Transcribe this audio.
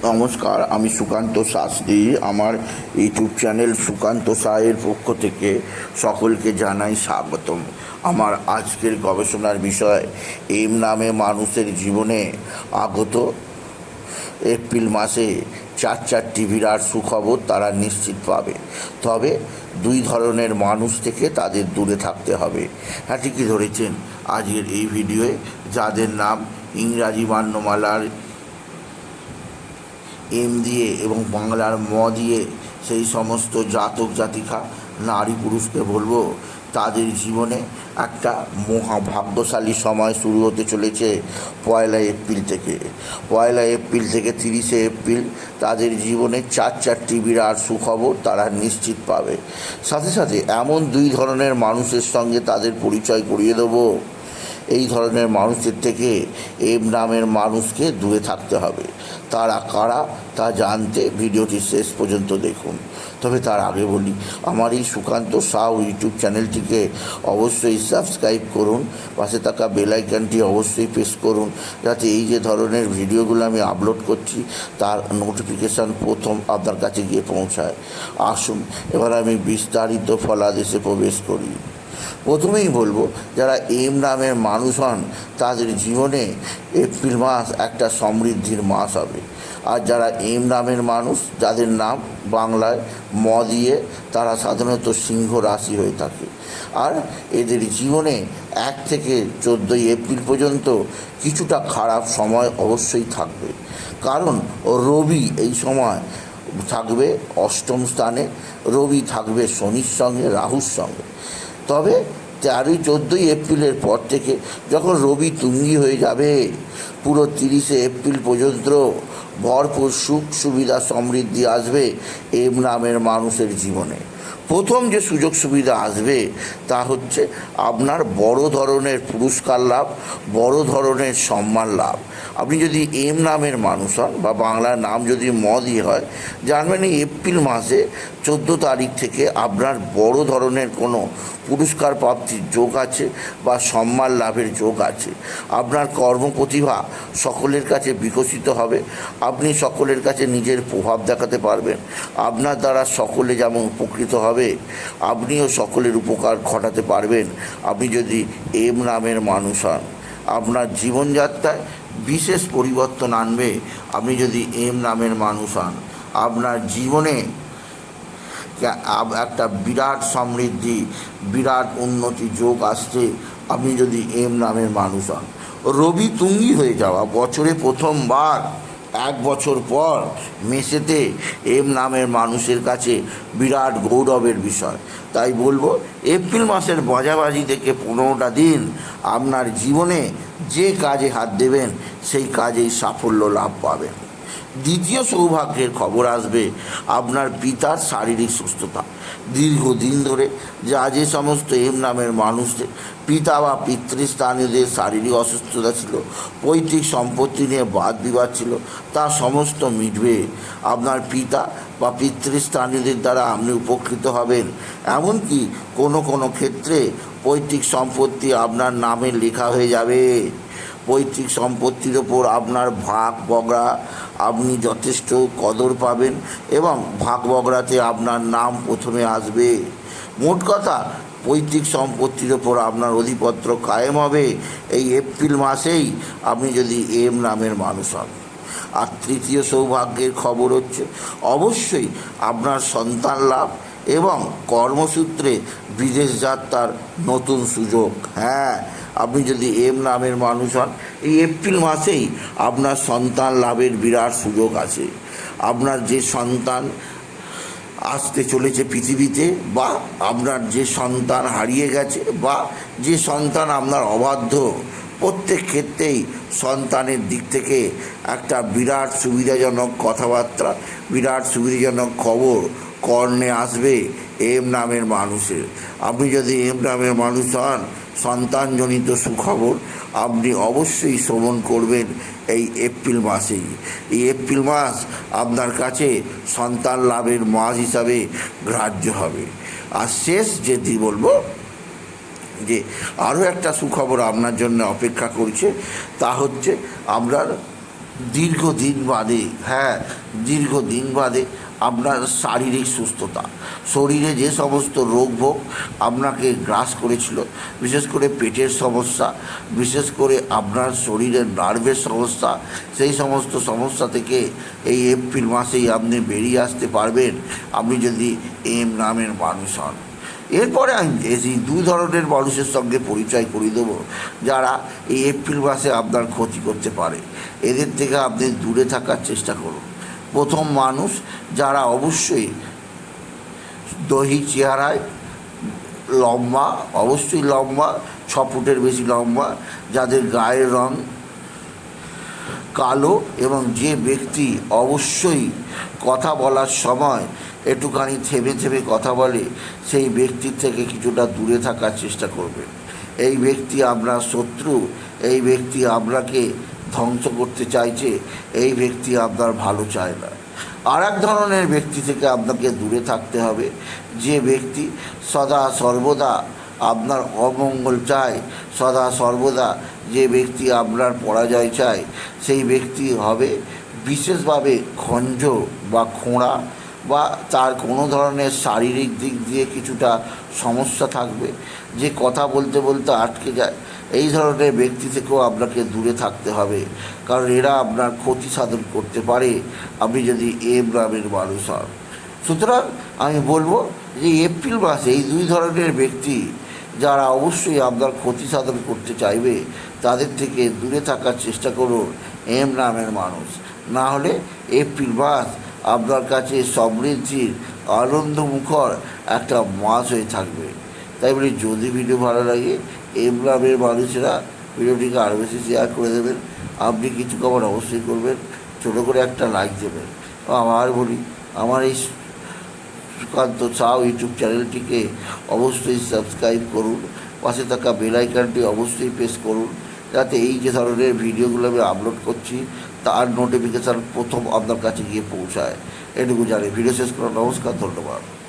নমস্কার, আমি সুকান্ত শাস্ত্রী। আমার ইউটিউব চ্যানেল সুকান্ত সাহের পক্ষ থেকে সকলকে জানাই স্বাগতম। আমার আজকের গবেষণার বিষয়, এম নামে মানুষের জীবনে আগত। এপ্রিল মাসে চার চারটি বিরাট সুখবর তারা নিশ্চিত পাবে। তবে দুই ধরনের মানুষ থেকে তাদের দূরে থাকতে হবে। হ্যাঁ ঠিকই ধরেছেন? আজকের এই ভিডিওয়ে যাদের নাম ইংরাজি বান্যমালার এম দিয়ে এবং বাংলার ম দিয়ে সেই সমস্ত জাতক জাতিকা, নারী পুরুষকে বলব, তাদের জীবনে একটা মহাভাগ্যশালী সময় শুরু হতে চলেছে পয়লা এপ্রিল থেকে। পয়লা এপ্রিল থেকে তিরিশে এপ্রিল তাদের জীবনে চার চারটি বিরাট সুখবর তারা নিশ্চিত পাবে। সাথে সাথে এমন দুই ধরনের মানুষের সঙ্গে তাদের পরিচয় করিয়ে দেবো। এই ধরনের মানুষদের থেকে এম নামের মানুষকে দূরে থাকতে হবে। তারা কারা, তা জানতে ভিডিওটি শেষ পর্যন্ত দেখুন। তবে তার আগে বলি, আমার এই সুকান্ত সাউ ইউটিউব চ্যানেলটিকে অবশ্যই সাবস্ক্রাইব করুন, পাশে থাকা বেলাইকানটি অবশ্যই প্রেস করুন, যাতে এই যে ধরনের ভিডিওগুলো আমি আপলোড করছি, তার নোটিফিকেশান প্রথম আপনার কাছে গিয়ে পৌঁছায়। আসুন, এবার আমি বিস্তারিত ফলাদেশে প্রবেশ করি। প্রথমেই বলব, যারা এম নামের মানুষ হন, তাদের জীবনে এপ্রিল মাস একটা সমৃদ্ধির মাস হবে। আর যারা এম নামের মানুষ, যাদের নাম বাংলায় ম দিয়ে তারা সাধারণত সিংহ রাশি হয়ে থাকে। আর এদের জীবনে এক থেকে চোদ্দোই এপ্রিল পর্যন্ত কিছুটা খারাপ সময় অবশ্যই থাকবে। কারণ রবি এই সময় থাকবে অষ্টম স্থানে, রবি থাকবে শনির সঙ্গে, রাহুর সঙ্গে। তবে তেরোই চোদ্দোই এপ্রিলের পর থেকে যখন রবি তুঙ্গি হয়ে যাবে, পুরো তিরিশে এপ্রিল পর্যন্ত ভরপুর সুখ সুবিধা সমৃদ্ধি আসবে এম নামের মানুষের জীবনে। প্রথম যে সুযোগ সুবিধা আসবে, তা হচ্ছে আপনার বড় ধরনের পুরস্কার লাভ, বড় ধরনের সম্মান লাভ। আপনি যদি এম নামের মানুষ হন বা বাংলার নাম যদি ম দিয়ে হয়, জানবেন এই এপ্রিল মাসে চোদ্দ তারিখ থেকে আপনার বড় ধরনের কোনো পুরস্কার প্রাপ্তির যোগ আছে বা সম্মান লাভের যোগ আছে। আপনার কর্মপ্রতিভা সকলের কাছে বিকশিত হবে, আপনি সকলের কাছে নিজের প্রভাব দেখাতে পারবেন। আপনার দ্বারা সকলে যেমন উপকৃত হবে। আপনিও সকলের উপকার ঘটাতে পারবেন। আপনি যদি এম নামের মানুষ হন, আপনার জীবনযাত্রায় বিশেষ পরিবর্তন আনবে। আপনি যদি এম নামের মানুষ হন, আপনার জীবনে একটা বিরাট সমৃদ্ধি, বিরাট উন্নতি যোগ আসছে। আপনি যদি এম নামের মানুষ হন, রবি তুঙ্গি হয়ে যাওয়া, বছরে প্রথমবার এক বছর পর মেসেতে এম নামের মানুষের কাছে বিরাট গৌরবের বিষয়। তাই বলব, এপ্রিল মাসের বাজাবাজি থেকে পনেরোটা দিন আপনার জীবনে যে কাজে হাত দেবেন, সেই কাজেই সাফল্য লাভ পাবেন। দ্বিতীয় সৌভাগ্যের খবর আসবে আপনার পিতার শারীরিক সুস্থতা। দীর্ঘদিন ধরে যা যে সমস্ত এম নামের মানুষদের পিতা বা পিতৃস্থানীয়দের শারীরিক অসুস্থতা ছিল, পৈতৃক সম্পত্তি নিয়ে বাদ বিবাদ ছিল, তা সমস্ত মিটবে। আপনার পিতা বা পিতৃস্থানীয়দের দ্বারা আপনি উপকৃত হবেন। এমনকি কোনো কোনো ক্ষেত্রে পৈতৃক সম্পত্তি আপনার নামে লেখা হয়ে যাবে। পৈতৃক সম্পত্তির ওপর আপনার ভাগ বগড়া আপনি যথেষ্ট কদর পাবেন এবং ভাগ বগরাতে আপনার নাম প্রথমে আসবে। মোট কথা, পৈতৃক সম্পত্তির ওপর আপনার অধিপত্র কায়েম হবে। এই এপ্রিল মাসেই আপনি যদি এম নামের মানুষ হন। আর তৃতীয় সৌভাগ্যের খবর হচ্ছে, অবশ্যই আপনার সন্তান লাভ এবং কর্মসূত্রে বিদেশ যাত্রার নতুন সুযোগ। হ্যাঁ আপনি যদি এম নামের মানুষ হন, এই এপ্রিল মাসেই আপনার সন্তান লাভের বিরাট সুযোগ আছে। আপনার যে সন্তান আসতে চলেছে পৃথিবীতে বা আপনার যে সন্তান হারিয়ে গেছে বা যে সন্তান আপনার অবাধ্য, প্রত্যেক ক্ষেত্রেই সন্তানের দিক থেকে একটা বিরাট সুবিধাজনক কথাবার্তা, বিরাট সুবিধাজনক খবর কর্ণে আসবে। এম নামের মানুষের। আপনি যদি এম নামের মানুষ হন, সন্তানজনিত সুখবর আপনি অবশ্যই শ্রবণ করবেন এই এপ্রিল মাসেই। এই এপ্রিল মাস আপনার কাছে সন্তান লাভের মাস হিসাবে গ্রাহ্য হবে। আর শেষ যেটি বলব, যে আরও একটা সুখবর আপনার জন্য অপেক্ষা করছে, তা হচ্ছে আপনার দীর্ঘদিন বাদে হ্যাঁ দীর্ঘদিন বাদে আপনার শারীরিক সুস্থতা, শরীরে যে সমস্ত রোগ ভোগ আপনাকে গ্রাস করেছিল, বিশেষ করে পেটের সমস্যা, বিশেষ করে আপনার শরীরের নার্ভের সমস্যা, সেই সমস্ত সমস্যা থেকে এই এপ্রিল মাসেই আপনি বেরিয়ে আসতে পারবেন, আপনি যদি এম নামের মানুষ হন। এরপরে আমি এই দুই ধরনের মানুষের সঙ্গে পরিচয় করিয়ে দেবো, যারা এই এপ্রিল মাসে আপনার ক্ষতি করতে পারে। এদের থেকে আপনি দূরে থাকার চেষ্টা করুন। প্রথম মানুষ যারা অবশ্যই দহি চেহারায় লম্বা, অবশ্যই লম্বা, ছ ফুটের বেশি লম্বা, যাদের গায়ের রং কালো এবং যে ব্যক্তি অবশ্যই কথা বলার সময় একটুখানি থেমে থেমে কথা বলে, সেই ব্যক্তির থেকে কিছুটা দূরে থাকার চেষ্টা করবেন এই ব্যক্তি আপনার শত্রু, এই ব্যক্তি আপনাকে ধ্বংস করতে চাইছে এই ব্যক্তি আপনার ভালো চায় না। আর এক ধরনের ব্যক্তি থেকে আপনাকে দূরে থাকতে হবে। যে ব্যক্তি সদা সর্বদা আপনার অমঙ্গল চায়, সদা সর্বদা যে ব্যক্তি আপনার পরাজয় চায়, সেই ব্যক্তি হবে বিশেষভাবে খঞ্জ বা খোঁড়া বা তার কোনো ধরনের শারীরিক দিক দিয়ে কিছুটা সমস্যা থাকবে। যে কথা বলতে বলতে আটকে যায়। এই ধরনের ব্যক্তি থেকেও আপনাকে দূরে থাকতে হবে। কারণ এরা আপনার ক্ষতি সাধন করতে পারে। আপনি যদি এম নামের মানুষ হন। সুতরাং আমি বলব যে এপ্রিল মাসে এই দুই ধরনের ব্যক্তি যারা অবশ্যই আপনার ক্ষতি সাধন করতে চাইবে, তাদের থেকে দূরে থাকার চেষ্টা করুন এম নামের মানুষ। না হলে এপ্রিল মাস আপনার কাছে সমৃদ্ধির আনন্দমুখর একটা মাস হয়ে থাকবে। তাই বলি, যদি ভিডিও ভালো লাগে এম নামের মানুষেরা ভিডিওটিকে আরও বেশি শেয়ার করে দেবেন। আপনি কিছু খবর অবশ্যই করবেন। ছোটো করে একটা লাইক দেবেন। আমার বলি, আমার এই সুকান্ত চাও ইউটিউব চ্যানেলটিকে অবশ্যই সাবস্ক্রাইব করুন। পাশে থাকা বেল আইকনটি অবশ্যই প্রেস করুন। যাতে এই যে ধরনের ভিডিওগুলো আমি আপলোড করছি, তার নোটিফিকেশান প্রথম আপনার কাছে গিয়ে পৌঁছায়। এটুকু জানি। ভিডিও শেষ করার নমস্কার, ধন্যবাদ।